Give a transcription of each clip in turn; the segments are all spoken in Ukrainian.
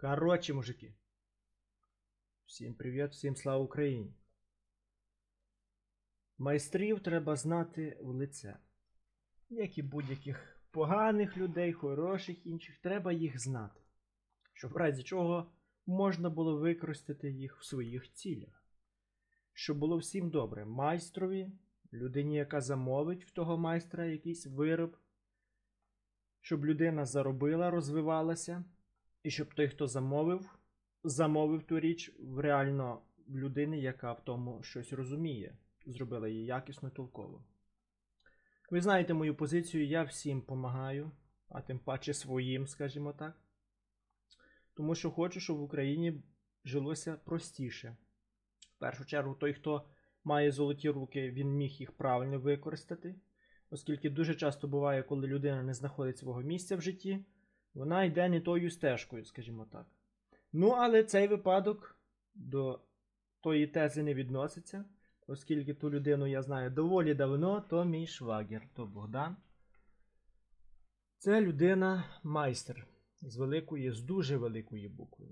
Коротше, мужики. Всім привіт, всім слава Україні. Майстрів треба знати в лице. Як і будь-яких поганих людей, хороших інших, треба їх знати. Щоб в разі чого можна було використати їх в своїх цілях. Щоб було всім добре майстрові, людині, яка замовить в того майстра якийсь вироб, щоб людина заробила, розвивалася, і щоб той, хто замовив, замовив ту річ в реально в людини, яка в тому щось розуміє, зробила її якісно толково. Ви знаєте мою позицію, я всім допомагаю, а тим паче своїм, скажімо так. Тому що хочу, щоб в Україні жилося простіше. В першу чергу, той, хто має золоті руки, він міг їх правильно використати, оскільки дуже часто буває, коли людина не знаходить свого місця в житті, вона йде не тою стежкою, скажімо так. Ну, але цей випадок до тої тези не відноситься, оскільки ту людину я знаю доволі давно, то мій швагер, то Богдан. Це людина майстер з великої, з дуже великої букви.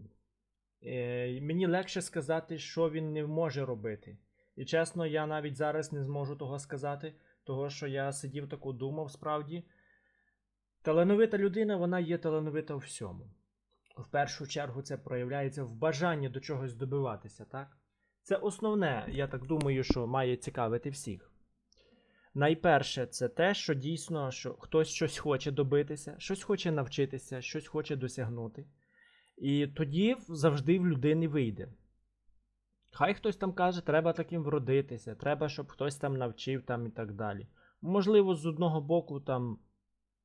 Е, мені легше сказати, що він не може робити. І чесно, я навіть зараз не зможу того сказати, того що я сидів таку думав справді. Талановита людина, вона є талановита у всьому. В першу чергу це проявляється в бажанні до чогось добиватися, так? Це основне, я так думаю, що має цікавити всіх. Найперше, це те, що дійсно що хтось щось хоче добитися, щось хоче навчитися, щось хоче досягнути. І тоді завжди в людини вийде. Хай хтось там каже, треба таким вродитися, треба, щоб хтось там навчив там і так далі. Можливо, з одного боку, там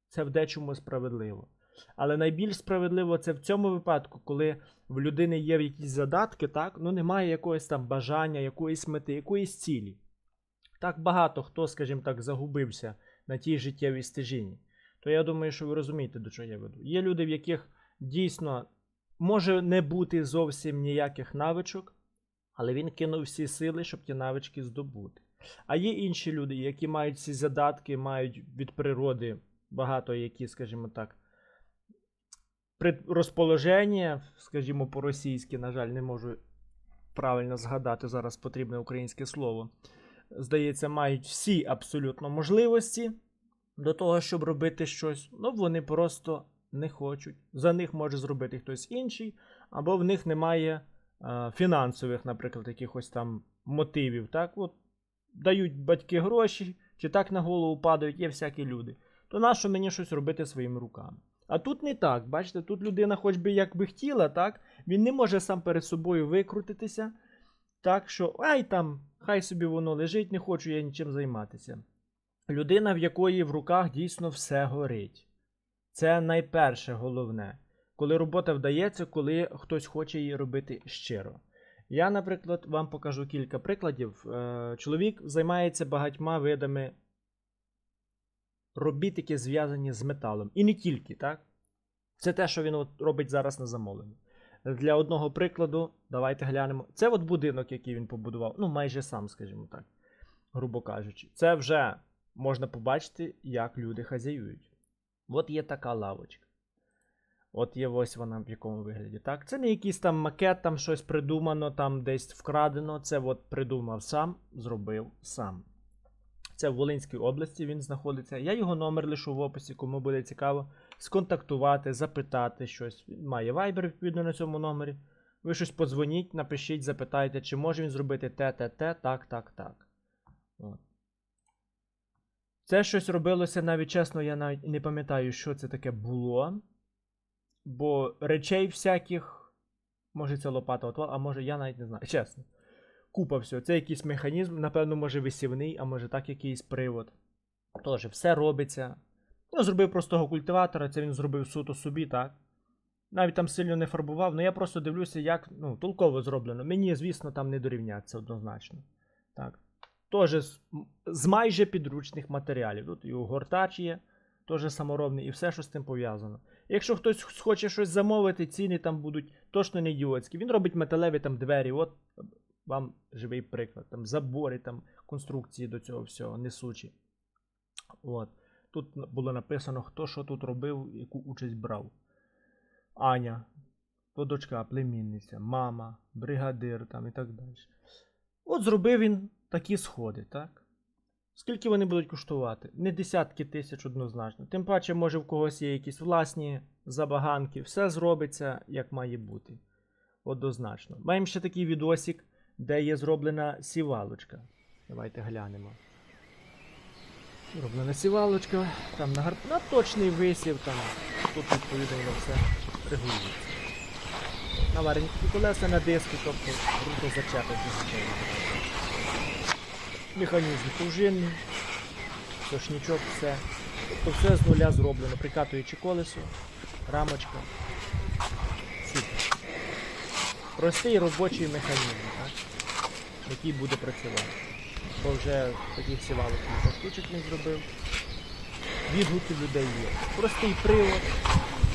це в дечому справедливо. Але найбільш справедливо це в цьому випадку, коли в людини є якісь задатки, так, ну немає якогось там бажання, якоїсь мети, якоїсь цілі. Так багато хто, скажімо так, загубився на тій життєвій стежині. То я думаю, що ви розумієте, до чого я веду. Є люди, в яких дійсно може не бути зовсім ніяких навичок, але він кинув всі сили, щоб ті навички здобути. А є інші люди, які мають ці задатки, мають від природи багато які, скажімо так, розположення, скажімо, по-російськи, на жаль, не можу правильно згадати зараз потрібне українське слово. Здається, мають всі абсолютно можливості до того, щоб робити щось. Ну, вони просто не хочуть. За них може зробити хтось інший, або в них немає а, фінансових, наприклад, якихось там мотивів. Так, от дають батьки гроші, чи так на голову падають, є всякі люди. То нащо мені щось робити своїми руками? А тут не так. Бачите, тут людина, хоч би як би хотіла, так, він не може сам перед собою викрутитися. Так що, ай там, хай собі воно лежить, не хочу я нічим займатися. Людина, в якої в руках дійсно все горить. Це найперше головне. Коли робота вдається, коли хтось хоче її робити щиро. Я, наприклад, вам покажу кілька прикладів. Е, чоловік займається багатьма видами робіт, зв'язані з металом. І не тільки, так? Це те, що він от робить зараз на замовленні. Для одного прикладу, давайте глянемо. Це от будинок, який він побудував. Ну, майже сам, скажімо так, грубо кажучи. Це вже можна побачити, як люди хазяюють. От є така лавочка. От є ось вона в якому вигляді. так? Це не якийсь там макет, там щось придумано, там десь вкрадено. Це от придумав сам, зробив сам. Це в Волинській області він знаходиться. Я його номер лишу в описі, кому буде цікаво сконтактувати, запитати щось. Він має вайбер відповідно на цьому номері. Ви щось подзвоніть, напишіть, запитайте, чи може він зробити те, те, те, так, так, так. От. Це щось робилося навіть чесно, я навіть не пам'ятаю, що це таке було. Бо речей всяких, може це лопата отвал, а може я навіть не знаю. Чесно. Купа всього. Це якийсь механізм, напевно, може висівний, а може так якийсь привод. Тож, все робиться. Ну, зробив простого культиватора, це він зробив суто собі, так? Навіть там сильно не фарбував, але я просто дивлюся, як ну, толково зроблено. Мені, звісно, там не дорівняться однозначно. Так. Теж з, з майже підручних матеріалів. Тут і гортач є, теж саморобний, і все, що з цим пов'язано. Якщо хтось хоче щось замовити, ціни там будуть точно не ідіотські. Він робить металеві там двері. От вам живий приклад. Там забори, там конструкції до цього всього несучі. От. Тут було написано, хто що тут робив, яку участь брав. Аня. то дочка, племінниця, мама, бригадир там і так далі. От зробив він такі сходи, так? Скільки вони будуть коштувати? Не десятки тисяч однозначно. Тим паче, може, в когось є якісь власні забаганки. Все зробиться, як має бути. Однозначно. Маємо ще такий відосик, де є зроблена сівалочка. Давайте глянемо. Зроблена сівалочка, там на, гар... на точний висів, там тут відповідно все регулюється. Наварені колеса на диски, тобто круто зачепить звичайно. Механізм пружинний, сошнічок, все. Тобто все з нуля зроблено, прикатуючи колесо, рамочка. Супер. Простий робочий механізм? Який буде працювати. Бо вже таких сівалок кілька штучок не зробив. Відгуки людей є. Простий привод,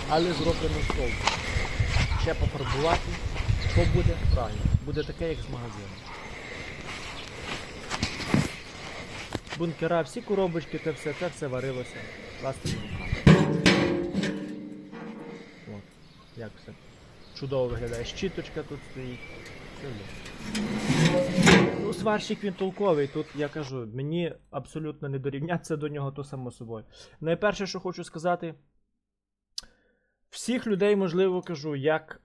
але зроблено з. Ще пофарбувати. Що буде? Правильно. Буде таке, як з магазину. Бункера, всі коробочки, це все, це все варилося власними. От, як все. Чудово виглядає. Щіточка тут стоїть. Ну, сварщик він толковий. Тут я кажу, мені абсолютно не дорівнятися до нього, то само собою. Найперше, що хочу сказати, всіх людей, можливо, кажу, як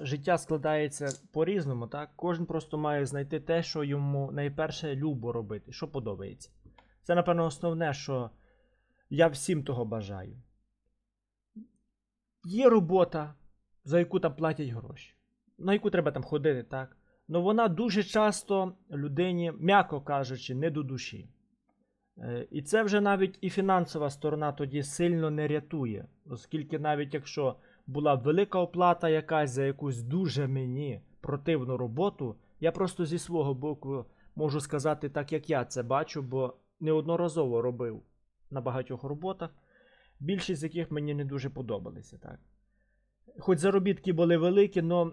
життя складається по-різному, так? Кожен просто має знайти те, що йому найперше любо робити, що подобається. Це, напевно, основне, що я всім того бажаю. Є робота, за яку там платять гроші, на яку треба там ходити, так? Ну вона дуже часто людині, м'яко кажучи, не до душі. Е, І це вже навіть і фінансова сторона тоді сильно не рятує, оскільки навіть якщо була велика оплата якась за якусь дуже мені противну роботу, я просто зі свого боку можу сказати так, як я це бачу, бо неодноразово робив на багатьох роботах, більшість з яких мені не дуже подобалися. так. Хоч заробітки були великі, але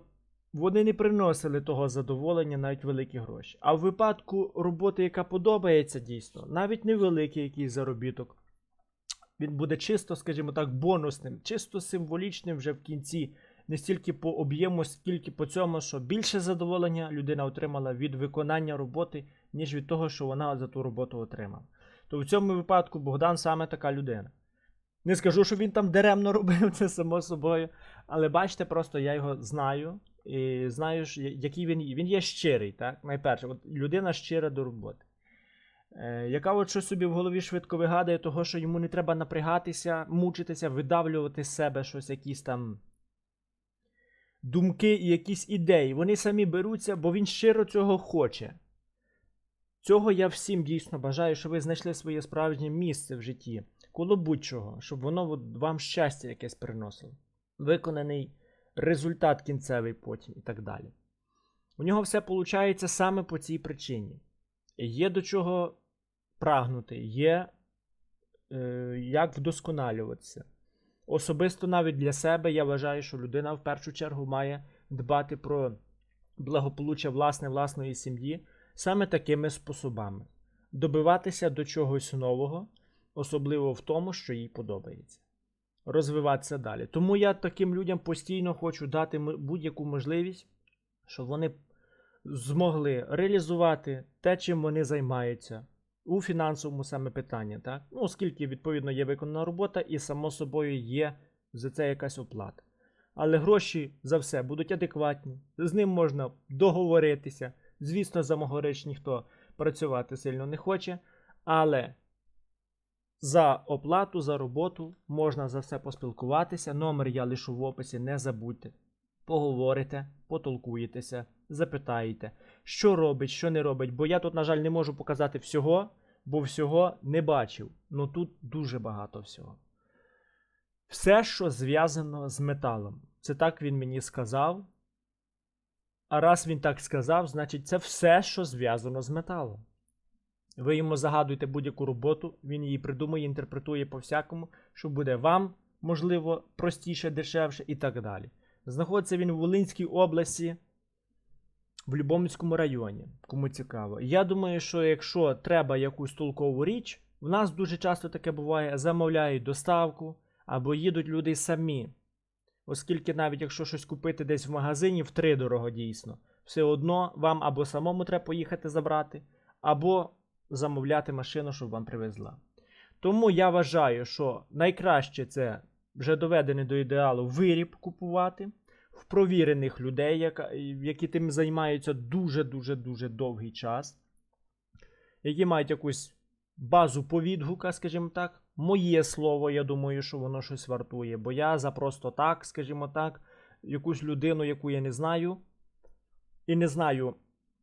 вони не приносили того задоволення, навіть великі гроші. А в випадку роботи, яка подобається дійсно, навіть невеликий якийсь заробіток, він буде чисто, скажімо так, бонусним, чисто символічним вже в кінці, не стільки по об'єму, скільки по цьому, що більше задоволення людина отримала від виконання роботи, ніж від того, що вона за ту роботу отримала. То в цьому випадку Богдан саме така людина. Не скажу, що він там даремно робив це само собою, але бачите, просто я його знаю. І я- який він є. Він є щирий, так? Найперше, от людина щира до роботи. Е, яка от щось собі в голові швидко вигадує, того, що йому не треба напрягатися, мучитися, видавлювати з себе щось, якісь там думки і якісь ідеї. Вони самі беруться, бо він щиро цього хоче. Цього я всім дійсно бажаю, щоб ви знайшли своє справжнє місце в житті, коло будь-чого, щоб воно вам щастя якесь приносило. Виконаний результат кінцевий потім і так далі. У нього все виходить саме по цій причині. Є до чого прагнути, є е, як вдосконалюватися. Особисто навіть для себе я вважаю, що людина в першу чергу має дбати про благополуччя власне власної сім'ї саме такими способами. Добиватися до чогось нового, особливо в тому, що їй подобається. Розвиватися далі. Тому я таким людям постійно хочу дати будь-яку можливість, щоб вони змогли реалізувати те, чим вони займаються у фінансовому саме питанні. Так? Ну, оскільки, відповідно, є виконана робота, і само собою є за це якась оплата. Але гроші за все будуть адекватні, з ним можна договоритися. Звісно, за мого реч ніхто працювати сильно не хоче, але за оплату, за роботу можна за все поспілкуватися. Номер я лишу в описі, не забудьте. Поговорите, потолкуєтеся, запитаєте, що робить, що не робить. Бо я тут, на жаль, не можу показати всього, бо всього не бачив. Ну тут дуже багато всього. Все, що зв'язано з металом. Це так він мені сказав. А раз він так сказав, значить це все, що зв'язано з металом. Ви йому загадуєте будь-яку роботу, він її придумує, інтерпретує по-всякому, що буде вам, можливо, простіше, дешевше і так далі. Знаходиться він в Волинській області, в Любомльському районі, кому цікаво. Я думаю, що якщо треба якусь толкову річ, в нас дуже часто таке буває: замовляють доставку або їдуть люди самі Оскільки навіть якщо щось купити десь в магазині, втридорого дійсно, все одно вам або самому треба поїхати забрати, або замовляти машину, щоб вам привезла. Тому я вважаю, що найкраще це вже доведений до ідеалу виріб купувати в провірених людей, які тим займаються дуже-дуже дуже довгий час, які мають якусь базу по відгука, скажімо так. Моє слово, я думаю, що воно щось вартує. Бо я за просто так, скажімо так, якусь людину, яку я не знаю, і не знаю,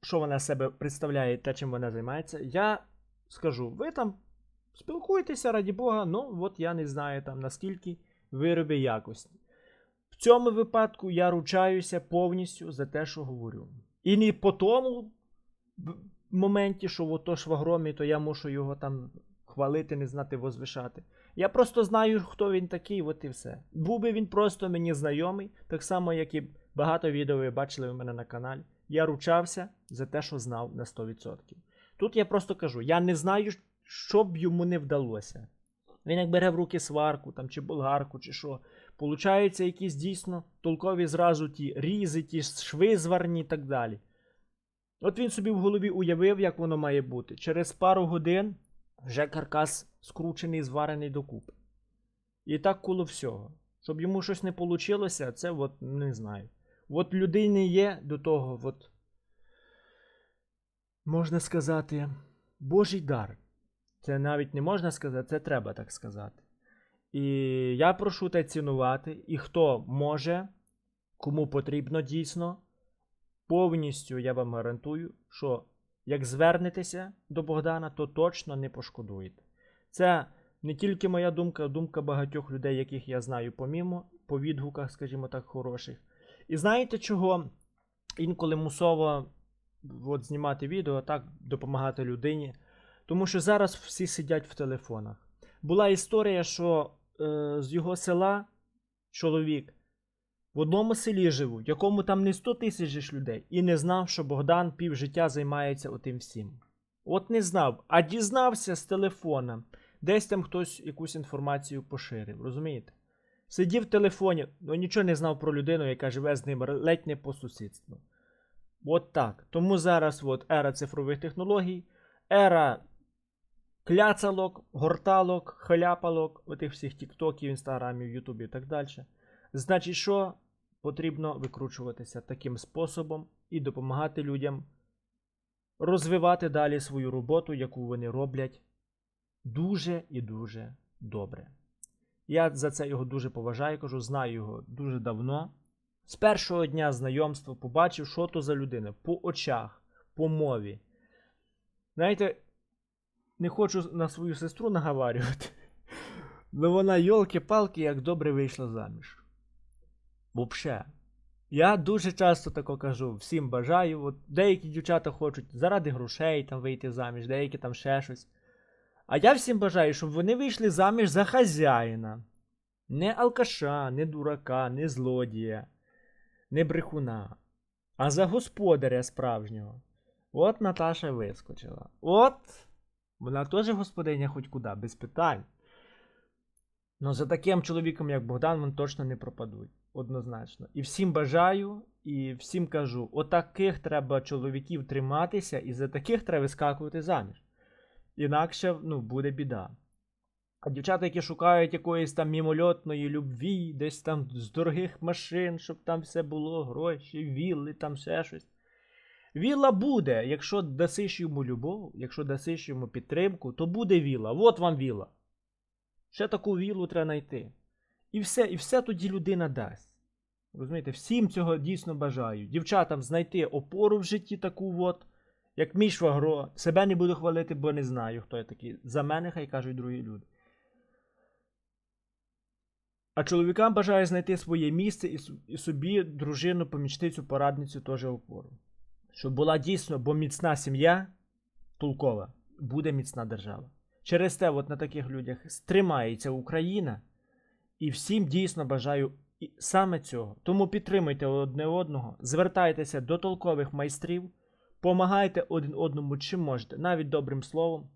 що вона себе представляє та чим вона займається. Я скажу, ви там спілкуйтеся, раді Бога, ну от я не знаю там наскільки вироби якості. В цьому випадку я ручаюся повністю за те, що говорю. І не по тому моменті, що ото швагромі, то я мушу його там хвалити, не знати, возвишати. Я просто знаю, хто він такий, от і все. Був би він просто мені знайомий, так само, як і багато відео ви бачили у мене на каналі. Я ручався за те, що знав на 100%. Тут я просто кажу: я не знаю, що б йому не вдалося. Він як бере в руки сварку там, чи болгарку, чи що. Получаються якісь дійсно толкові зразу ті різи, ті шви зварні і так далі. От він собі в голові уявив, як воно має бути. Через пару годин вже каркас скручений, зварений докупи. І так коло всього. Щоб йому щось не вийшло, це от не знаю. От людини є до того, от, можна сказати, Божий дар. Це навіть не можна сказати, це треба так сказати. І я прошу те цінувати, і хто може, кому потрібно дійсно, повністю я вам гарантую, що як звернетеся до Богдана, то точно не пошкодуєте. Це не тільки моя думка, а думка багатьох людей, яких я знаю помімо, по відгуках, скажімо так, хороших. І знаєте чого? Інколи мусово от, знімати відео, так, допомагати людині. Тому що зараз всі сидять в телефонах. Була історія, що е, з його села чоловік в одному селі живу, якому там не 100 тисяч людей, і не знав, що Богдан півжиття займається отим всім. От не знав, а дізнався з телефона. Десь там хтось якусь інформацію поширив, розумієте? Сидів в телефоні, ну нічого не знав про людину, яка живе з ним ледь не по сусідству. От так. Тому зараз от ера цифрових технологій, ера кляцалок, горталок, халяпалок, отих всіх тіктоків, інстаграмів, ютубів і так далі. Значить, що потрібно викручуватися таким способом і допомагати людям розвивати далі свою роботу, яку вони роблять дуже і дуже добре. Я за це його дуже поважаю, кажу, знаю його дуже давно. З першого дня знайомства побачив, що то за людина по очах, по мові. Знаєте, не хочу на свою сестру наговарювати. але вона, йолки-палки, як добре вийшла заміж. Вообще. Я дуже часто тако кажу, всім бажаю. От деякі дівчата хочуть заради грошей там вийти заміж, деякі там ще щось. А я всім бажаю, щоб вони вийшли заміж за хазяїна. Не алкаша, не дурака, не злодія, не брехуна, а за господаря справжнього. От Наташа вискочила. От вона теж господиня хоч куди, без питань. Ну за таким чоловіком, як Богдан, вони точно не пропадуть. Однозначно. І всім бажаю, і всім кажу: отаких треба чоловіків триматися, і за таких треба вискакувати заміж. Інакше ну, буде біда. А дівчата, які шукають якоїсь там мімольотної любві, десь там з дорогих машин, щоб там все було, гроші, вілли, там ще щось. Віла буде, якщо дасиш йому любов, якщо дасиш йому підтримку, то буде віла. От вам віла. Ще таку вілу треба знайти. І все, і все тоді людина дасть. Розумієте, всім цього дійсно бажаю. Дівчатам знайти опору в житті таку от, як мій швагро. Себе не буду хвалити, бо не знаю, хто я такий. За мене хай кажуть другі люди. А чоловікам бажаю знайти своє місце і, собі дружину, помічницю, порадницю теж опору. Щоб була дійсно, бо міцна сім'я толкова, буде міцна держава. Через те, от на таких людях стримається Україна, і всім дійсно бажаю саме цього. Тому підтримуйте одне одного, звертайтеся до толкових майстрів, помагайте один одному чим можете, навіть добрим словом.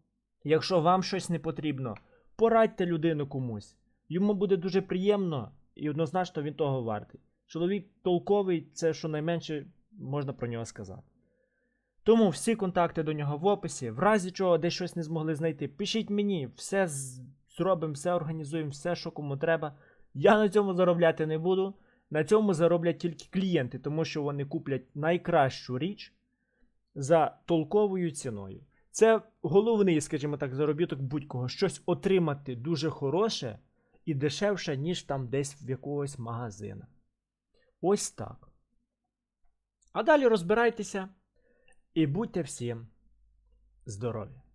Якщо вам щось не потрібно, порадьте людину комусь. Йому буде дуже приємно і однозначно він того вартий. Чоловік толковий, це щонайменше можна про нього сказати. Тому всі контакти до нього в описі. В разі чого десь щось не змогли знайти, пишіть мені, все зробимо, все організуємо, все, що кому треба. Я на цьому заробляти не буду. На цьому зароблять тільки клієнти, тому що вони куплять найкращу річ за толковою ціною. Це головний, скажімо так, заробіток будь-кого. Щось отримати дуже хороше і дешевше, ніж там десь в якогось магазина. Ось так. А далі розбирайтеся і будьте всім здорові!